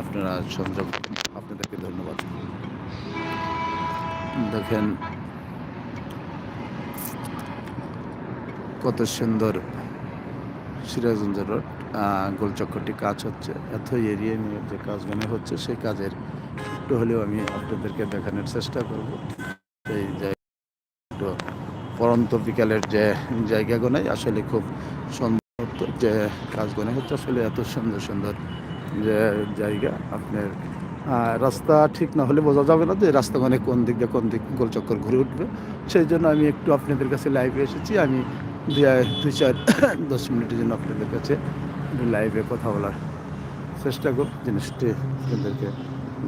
আপনারা সংযোগ, আপনাদেরকে ধন্যবাদ। দেখেন কত সুন্দর সিরাজগঞ্জ রোড গোলচক্করটি কাজ হচ্ছে। এত এরিয়া নিয়ে যে কাজগুলো হচ্ছে, সেই কাজের একটু হলেও আমি আপনাদেরকে দেখানোর চেষ্টা করব। সেই জায়গা একটু পরন্ত বিকালের যে জায়গাগুলোই আসলে খুব সুন্দর যে কাজগুলো হচ্ছে, আসলে এত সুন্দর সুন্দর যে জায়গা আপনার রাস্তা ঠিক না হলে বোঝা যাবে না যে রাস্তা মানে কোন দিক দিয়ে কোন দিক গোলচক্কর ঘুরে উঠবে। সেই জন্য আমি একটু আপনাদের কাছে লাইভে এসেছি। আমি দুই- চার, দশ মিনিটের জন্য আপনাদের কাছে লাইভে কথা বলার চেষ্টা করব। জিনিসটি আপনাদেরকে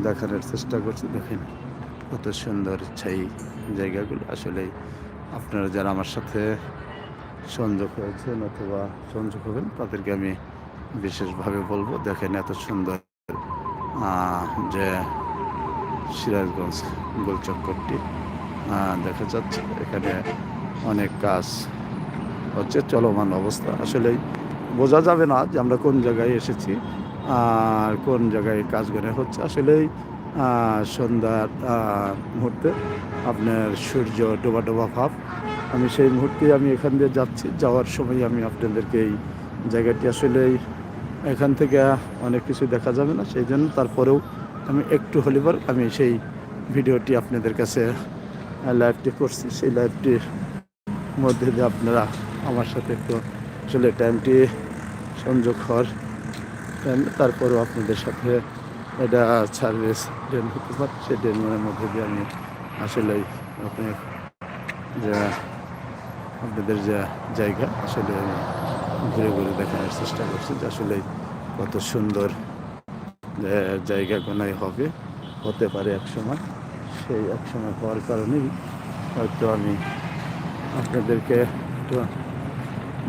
দেখানোর চেষ্টা করছি। দেখেন কত সুন্দর সেই জায়গাগুলো। আসলে আপনারা যারা আমার সাথে সংযোগ হয়েছেন অথবা সংযোগ হবেন, তাদেরকে আমি বিশেষভাবে বলব, দেখেন এত সুন্দর যে সিরাজগঞ্জ গোলচক্করটি দেখা যাচ্ছে এখানে অনেক কাজ হচ্ছে, চলমান অবস্থা। আসলেই বোঝা যাবে না যে আমরা কোন জায়গায় এসেছি, আর কোন জায়গায় কাজগুলো হচ্ছে। আসলেই সন্ধ্যার মুহূর্তে আপনার সূর্য ডোবা ডোবা ভাব। আমি সেই মুহূর্তে আমি এখান দিয়ে যাচ্ছি, যাওয়ার সময় আমি আপনাদেরকে এই জায়গাটি আসলেই এখান থেকে অনেক কিছু দেখা যাবে না, সেই জন্য তারপরেও আমি একটু হলিবার আমি সেই ভিডিওটি আপনাদের কাছে লাইভটি করছি। সেই লাইভটির মধ্যে দিয়ে আপনারা আমার সাথে একটু আসলে টাইমটি সংযোগ হওয়ার তারপরেও আপনাদের সাথে এটা সার্ভিস ড্রেন হতে পারে। সেই ড্রেনের মধ্যে দিয়ে আমি আসলে আপনার যে, আপনাদের যে জায়গা, আসলে আমি ঘুরে ঘুরে দেখানোর চেষ্টা করছি যে আসলে কত সুন্দর যে জায়গা কোনায় হবে। হতে পারে এক সময়। সেই এক সময় হওয়ার কারণেই হয়তো আমি আপনাদেরকে একটু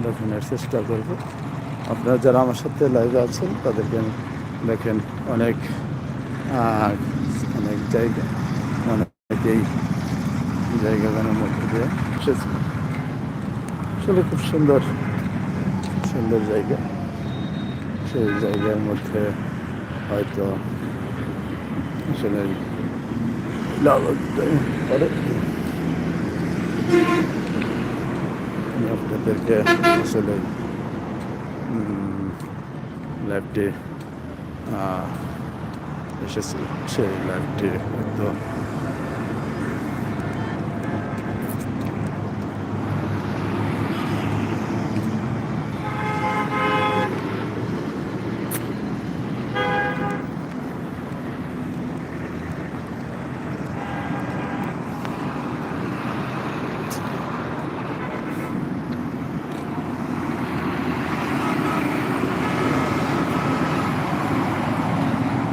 দেখানোর চেষ্টা করব। আপনারা যারা আমার সাথে লাইভে আছেন, তাদেরকে আমি দেখেন অনেক অনেক জায়গা, অনেকেই জায়গাগুলোর মধ্যে দিয়ে এসেছে। আসলে খুব সুন্দর সুন্দর জায়গা। সেই জায়গার মধ্যে হয়তো আসলে আমি আপনাদেরকে আসলে লাইভটি এসেছি। সেই লাইভটি হয়তো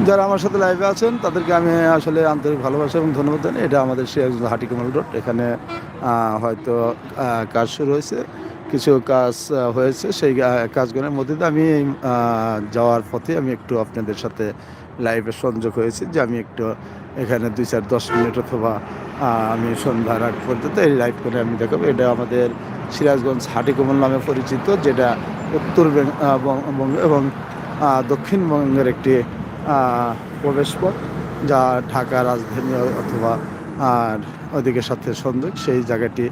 যারা আমার সাথে লাইভে আছেন, তাদেরকে আমি আসলে আন্তরিক ভালোবাসা এবং ধন্যবাদ জানাই। এটা আমাদের সিরাজগঞ্জ হাটিকুমাল রোড। এখানে হয়তো কাজ শুরু হয়েছে। কিছু কাজ হয়েছে। সেই কাজগুলোর মধ্যে আমি যাওয়ার পথে আমি একটু আপনাদের সাথে লাইভে সংযোগ হয়েছি যে আমি একটু এখানে দুই চার দশ মিনিট অথবা আমি সন্ধ্যার আগ পর্যন্ত এই লাইভ করে আমি দেখাবো। এটা আমাদের সিরাজগঞ্জ হাটিকুমল নামে পরিচিত, যেটা উত্তর এবং দক্ষিণবঙ্গের একটি প্রবেশপথ যা ঢাকা রাজধানী অথবা আর ওদিকে সাথে সংযোগ সেই জায়গাটি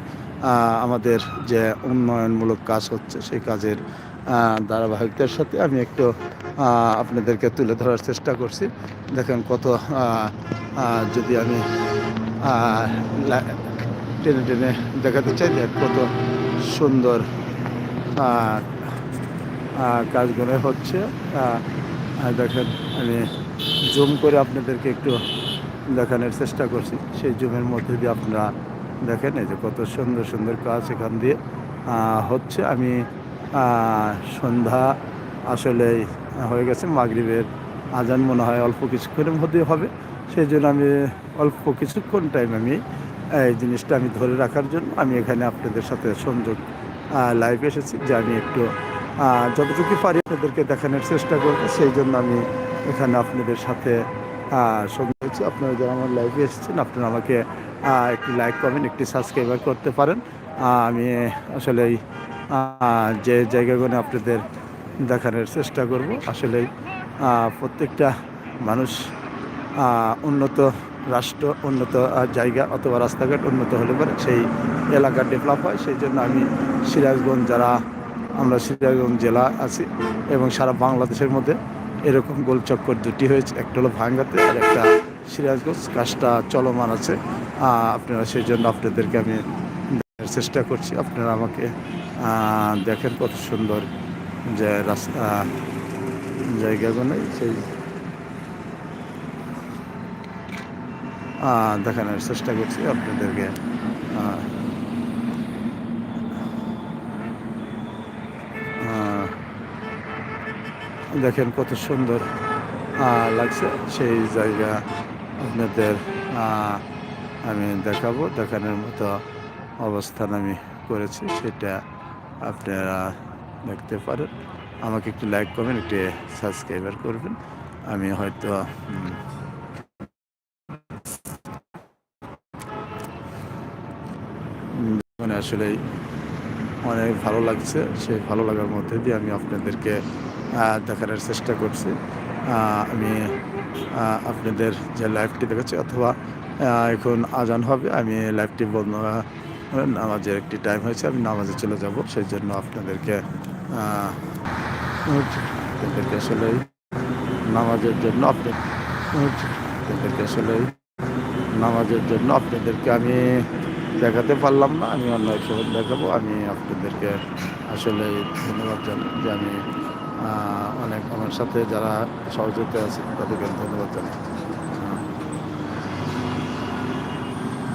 আমাদের যে উন্নয়নমূলক কাজ হচ্ছে সেই কাজের আহ, ধারাবাহিকতার সাথে আমি একটু আপনাদেরকে তুলে ধরার চেষ্টা করছি। দেখেন কত যদি আমি টেনে টেনে দেখাতে চাই দেখ কত সুন্দর কাজগুলো হচ্ছে। আর দেখেন, আমি জুম করে আপনাদেরকে একটু দেখানোর চেষ্টা করছি। সেই জুমের মধ্যে দিয়ে আপনারা দেখেন এই যে কত সুন্দর সুন্দর কাজ এখান দিয়ে হচ্ছে। আমি সন্ধ্যা আসলে হয়ে গেছে, মাগরিবের আজান মনে হয় অল্প কিছুক্ষণের মধ্যে হবে। সেই জন্য আমি অল্প কিছুক্ষণ টাইম আমি এই জিনিসটা আমি ধরে রাখার জন্য আমি এখানে আপনাদের সাথে সংযোগ লাইভ এসেছি, যে আমি একটু যতটুকু পারি আপনাদেরকে দেখানোর চেষ্টা করব, সেই জন্য আমি এখানে আপনাদের সাথে সঙ্গে হচ্ছে আপনারা যারা আমার লাইভে এসেছেন, আপনারা আমাকে একটি লাইক করবেন একটি সাবস্ক্রাইবার করতে পারেন। আমি আসলে যে জায়গাগুলো আপনাদের দেখানোর চেষ্টা করব আসলে প্রত্যেকটা মানুষ উন্নত রাষ্ট্র, উন্নত জায়গা অথবা রাস্তাঘাট উন্নত হলে পরে সেই এলাকা ডেভেলপ হয়। সেই জন্য আমি সিরাজগঞ্জ যারা আমরা সিরাজগঞ্জ জেলা আছি এবং সারা বাংলাদেশের মধ্যে এরকম গোলচক্কর দুটি হয়েছে। একটা হলো ভাঙ্গাতে আর একটা সিরাজগঞ্জ। কাজটা চলমান আছে। আপনারা সেই জন্য আপনাদেরকে আমি চেষ্টা করছি। আপনারা আমাকে দেখেন কত সুন্দর যে রাস্তা জায়গাগুলো সেই দেখানোর চেষ্টা করছি আপনাদেরকে। দেখেন কত সুন্দর লাগছে। সেই জায়গা আপনাদের আমি দেখাবো। দেখানোর মতো অবস্থান আমি করেছি, সেটা আপনারা দেখতে পারেন। আমাকে একটু লাইক করবেন একটু সাবস্ক্রাইবার করবেন। আমি হয়তো মানে আসলেই অনেক ভালো লাগছে। সেই ভালো লাগার মধ্যে দিয়ে আমি আপনাদেরকে দেখানোর চেষ্টা করছি। আমি আপনাদের যে লাইভটি দেখাচ্ছি, অথবা এখন আজান হবে, আমি লাইভটি বন্ধ নামাজের একটি টাইম হয়েছে, আমি নামাজে চলে যাব সেই জন্য আপনাদেরকে আপনাদেরকে আসলে নামাজের জন্য আপনি আপনাদেরকে আসলে নামাজের জন্য আপনাদেরকে আমি দেখাতে পারলাম না, আমি অন্য এক দেখাবো, আমি আপনাদেরকে আসলে ধন্যবাদ জানাই যে আমি অনেক আমার সাথে যারা সহযোগিতা আছে তাদেরকে ধন্যবাদ জানাই।